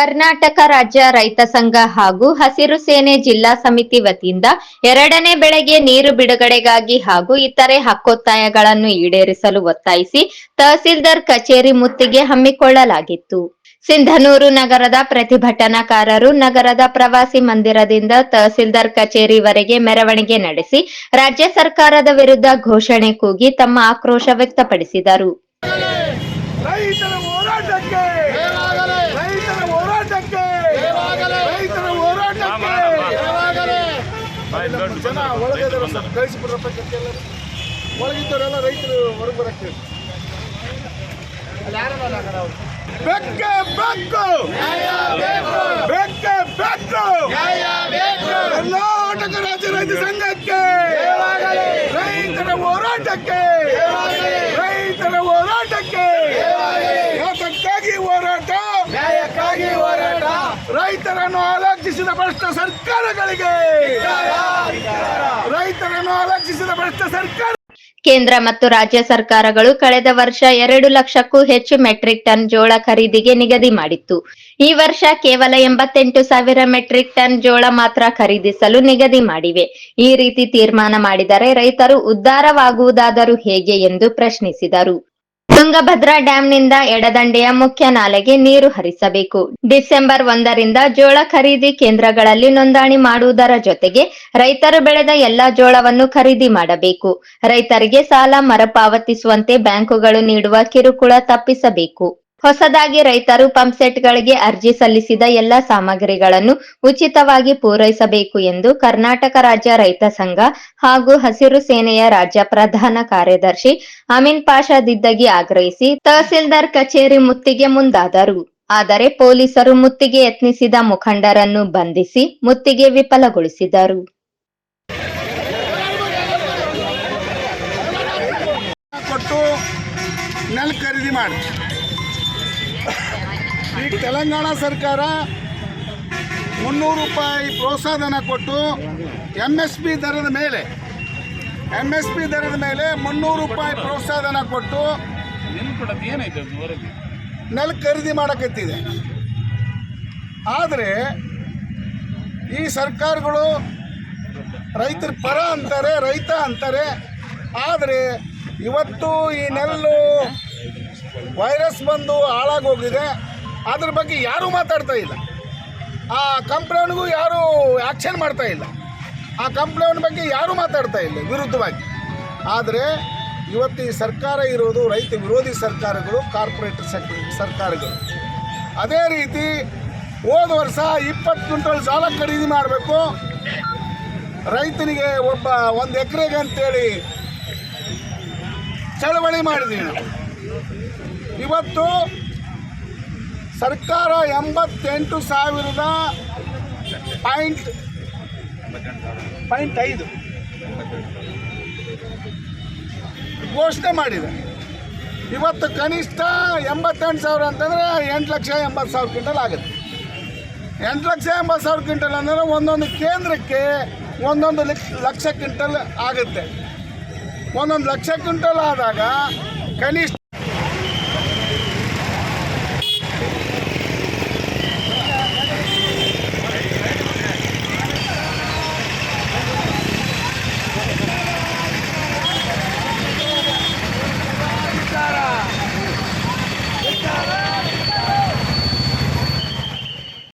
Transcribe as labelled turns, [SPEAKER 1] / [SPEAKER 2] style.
[SPEAKER 1] ಕರ್ನಾಟಕ ರಾಜ್ಯ ರೈತ ಸಂಘ ಹಾಗೂ ಹಸಿರು ಸೇನೆ ಜಿಲ್ಲಾ ಸಮಿತಿ ವತಿಯಿಂದ ಎರಡನೇ ಬೆಳೆಗೆ ನೀರು ಬಿಡುಗಡೆಗಾಗಿ ಹಾಗೂ ಇತರೆ ಹಕ್ಕೊತ್ತಾಯಗಳನ್ನು ಈಡೇರಿಸಲು ಒತ್ತಾಯಿಸಿ ತಹಸೀಲ್ದಾರ್ ಕಚೇರಿ ಮುತ್ತಿಗೆ ಹಮ್ಮಿಕೊಳ್ಳಲಾಗಿತ್ತು. ಸಿಂಧನೂರು ನಗರದ ಪ್ರತಿಭಟನಾಕಾರರು ನಗರದ ಪ್ರವಾಸಿ ಮಂದಿರದಿಂದ ತಹಸೀಲ್ದಾರ್ ಕಚೇರಿವರೆಗೆ ಮೆರವಣಿಗೆ ನಡೆಸಿ ರಾಜ್ಯ ಸರ್ಕಾರದ ವಿರುದ್ಧ ಘೋಷಣೆ ಕೂಗಿ ತಮ್ಮ ಆಕ್ರೋಶ ವ್ಯಕ್ತಪಡಿಸಿದರು
[SPEAKER 2] ರೈತರ ಹೋರಾಟಕ್ಕೆ ರೈತರ ಹೋರಾಟಕ್ಕೆ ರೈತರ ಹೋರಾಟಕ್ಕೆ ಜನ ಒಳಗಿದ್ದಾರೆ ಸರ್ ಕಳಿಸಿಬಿಡ್ರಪ್ಪ ಜೊತೆಯೆಲ್ಲ ಒಳಗಿದ್ದವರೆಲ್ಲ ರೈತರು ಹೊರಗೆ ಬರಕ್ಕೆ ಬೆಕ್ಕೆ ಬೆಕ್ಕು. ಬೆಕ್ಕೆ ಬೆಕ್ಕು. ಕರ್ನಾಟಕ ರಾಜ್ಯ ರೈತ ಸಂಘಕ್ಕೆ. ರೈತರ ಹೋರಾಟಕ್ಕೆ. ರೈತರ ಹೋರಾಟಕ್ಕೆ. ಯಾತಕ್ಕಾಗಿ ಹೋರಾಟ. ನ್ಯಾಯಕ್ಕಾಗಿ ಹೋರಾಟ. ರೈತರನ್ನು ಆಲೋಚಿಸಿದ ಭ್ರಷ್ಟ ಸರ್ಕಾರಗಳಿಗೆ! ರೈತರನ್ನು ಆಲೋಚಿಸಿದ ಭ್ರಷ್ಟ ಸರ್ಕಾರ,
[SPEAKER 1] ಕೇಂದ್ರ ಮತ್ತು ರಾಜ್ಯ ಸರ್ಕಾರಗಳು ಕಳೆದ ವರ್ಷ ಎರಡು ಲಕ್ಷಕ್ಕೂ ಹೆಚ್ಚು ಮೆಟ್ರಿಕ್ ಟನ್ ಜೋಳ ಖರೀದಿಗೆ ನಿಗದಿ ಮಾಡಿತ್ತು. ಈ ವರ್ಷ ಕೇವಲ ಎಂಬತ್ತೆಂಟು ಸಾವಿರ ಮೆಟ್ರಿಕ್ ಟನ್ ಜೋಳ ಮಾತ್ರ ಖರೀದಿಸಲು ನಿಗದಿ ಮಾಡಿವೆ. ಈ ರೀತಿ ತೀರ್ಮಾನ ಮಾಡಿದರೆ ರೈತರು ಉದ್ಧಾರವಾಗುವುದಾದರೂ ಹೇಗೆ ಎಂದು ಪ್ರಶ್ನಿಸಿದರು. ತುಂಗಭದ್ರಾ ಡ್ಯಾಂನಿಂದ ಎಡದಂಡೆಯ ಮುಖ್ಯ ನಾಲೆಗೆ ನೀರು ಹರಿಸಬೇಕು. ಡಿಸೆಂಬರ್ ಒಂದರಿಂದ ಜೋಳ ಖರೀದಿ ಕೇಂದ್ರಗಳಲ್ಲಿ ನೋಂದಣಿ ಮಾಡುವುದರ ಜೊತೆಗೆ ರೈತರು ಬೆಳೆದ ಎಲ್ಲಾ ಜೋಳವನ್ನು ಖರೀದಿ ಮಾಡಬೇಕು. ರೈತರಿಗೆ ಸಾಲ ಮರುಪಾವತಿಸುವಂತೆ ಬ್ಯಾಂಕುಗಳು ನೀಡುವ ಕಿರುಕುಳ ತಪ್ಪಿಸಬೇಕು. ಹೊಸದಾಗಿ ರೈತರು ಪಂಪ್ಸೆಟ್ಗಳಿಗೆ ಅರ್ಜಿ ಸಲ್ಲಿಸಿದ ಎಲ್ಲಾ ಸಾಮಗ್ರಿಗಳನ್ನು ಉಚಿತವಾಗಿ ಪೂರೈಸಬೇಕು ಎಂದು ಕರ್ನಾಟಕ ರಾಜ್ಯ ರೈತ ಸಂಘ ಹಾಗೂ ಹಸಿರು ಸೇನೆಯ ರಾಜ್ಯ ಪ್ರಧಾನ ಕಾರ್ಯದರ್ಶಿ ಅಮೀನ್ ಪಾಷಾ ದಿದ್ದಗಿ ಆಗ್ರಹಿಸಿ ತಹಸೀಲ್ದಾರ್ ಕಚೇರಿ ಮುತ್ತಿಗೆ ಮುಂದಾದರು. ಆದರೆ ಪೊಲೀಸರು ಮುತ್ತಿಗೆ ಯತ್ನಿಸಿದ ಮುಖಂಡರನ್ನು ಬಂಧಿಸಿ ಮುತ್ತಿಗೆ ವಿಫಲಗೊಳಿಸಿದರು.
[SPEAKER 2] ಕೊಟ್ಟು ಖರೀದಿ ಮಾಡಿ. ಈಗ ತೆಲಂಗಾಣ ಸರ್ಕಾರ ಮುನ್ನೂರು ರೂಪಾಯಿ ಪ್ರೋತ್ಸಾಹಧನ ಕೊಟ್ಟು ಎಂ ಎಸ್ ಪಿ ದರದ ಮೇಲೆ ಎಂ ಎಸ್ ಪಿ ದರದ ಮೇಲೆ ಮುನ್ನೂರು ರೂಪಾಯಿ ಪ್ರೋತ್ಸಾಹಧನ ಕೊಟ್ಟು ನೆಲ ಖರೀದಿ ಮಾಡಕತ್ತಿದೆ. ಆದರೆ ಈ ಸರ್ಕಾರಗಳು ರೈತರ ಪರ ಅಂತಾರೆ, ರೈತ ಅಂತಾರೆ, ಆದರೆ ಇವತ್ತು ಈ ನೆಲ್ಲು ವೈರಸ್ ಬಂದು ಹಾಳಾಗೋಗಿದೆ. ಅದ್ರ ಬಗ್ಗೆ ಯಾರೂ ಮಾತಾಡ್ತಾ ಇಲ್ಲ. ಆ ಕಂಪ್ಲೇಂಟ್ಗೂ ಯಾರೂ ಆ್ಯಕ್ಷನ್ ಮಾಡ್ತಾ ಇಲ್ಲ. ಆ ಕಂಪ್ಲೇಂಟ್ ಬಗ್ಗೆ ಯಾರೂ ಮಾತಾಡ್ತಾ ಇಲ್ಲ, ವಿರುದ್ಧವಾಗಿ. ಆದರೆ ಇವತ್ತು ಈ ಸರ್ಕಾರ ಇರೋದು ರೈತ ವಿರೋಧಿ ಸರ್ಕಾರಗಳು, ಕಾರ್ಪೊರೇಟ್ ಸರ್ಕಾರಗಳು. ಅದೇ ರೀತಿ ಹೋದ ವರ್ಷ ಇಪ್ಪತ್ತು ಕ್ವಿಂಟಲ್ ಸಾಲ ಖರೀದಿ ಮಾಡಬೇಕು. ರೈತನಿಗೆ ಒಬ್ಬ ಒಂದು ಎಕರೆಗೆ ಅಂತೇಳಿ ಚಳವಳಿ ಮಾಡಿದ್ವಿ ನಾವು. ಇವತ್ತು ಸರ್ಕಾರ ಎಂಬತ್ತೆಂಟು ಸಾವಿರದ ಪಾಯಿಂಟ್ ಪಾಯಿಂಟ್ ಐದು ಘೋಷಣೆ ಮಾಡಿದೆ. ಇವತ್ತು ಕನಿಷ್ಠ ಎಂಬತ್ತೆಂಟು ಸಾವಿರ ಅಂತಂದರೆ ಎಂಟು ಲಕ್ಷ ಎಂಬತ್ತು ಸಾವಿರ ಕ್ವಿಂಟಲ್ ಆಗುತ್ತೆ. ಎಂಟು ಲಕ್ಷ ಎಂಬತ್ತು ಸಾವಿರ ಕ್ವಿಂಟಲ್ ಅಂದರೆ ಒಂದೊಂದು ಕೇಂದ್ರಕ್ಕೆ ಒಂದೊಂದು ಲಕ್ಷ ಕ್ವಿಂಟಲ್ ಆಗುತ್ತೆ. ಒಂದೊಂದು ಲಕ್ಷ ಕ್ವಿಂಟಲ್ ಆದಾಗ ಕನಿಷ್ಠ